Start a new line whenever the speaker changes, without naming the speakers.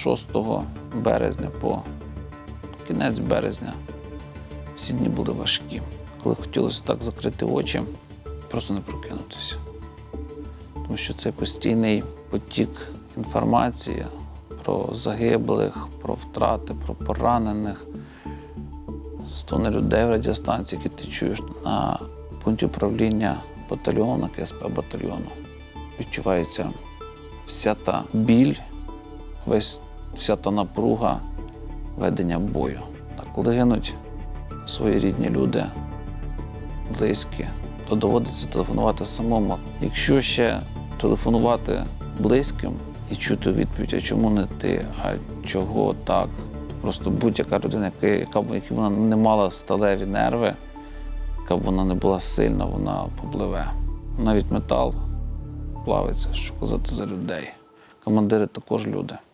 6 березня по кінець березня всі дні були важкі. Коли хотілося так закрити очі, просто не прокинутися. Тому що це постійний потік інформації про загиблих, про втрати, про поранених. Стони людей в радіостанції, які ти чуєш на пункті управління батальйону, КСП батальйону. Відчувається вся та біль, весь, вся та напруга ведення бою. А коли гинуть свої рідні люди, близькі, то доводиться телефонувати самому. Якщо ще телефонувати близьким і чути відповідь, а чому не ти, а чого так. Просто будь-яка людина, яка, б вона не мала сталеві нерви, яка б вона не була сильна, вона попливе. Навіть метал плавиться, що казати за людей. Командири також люди.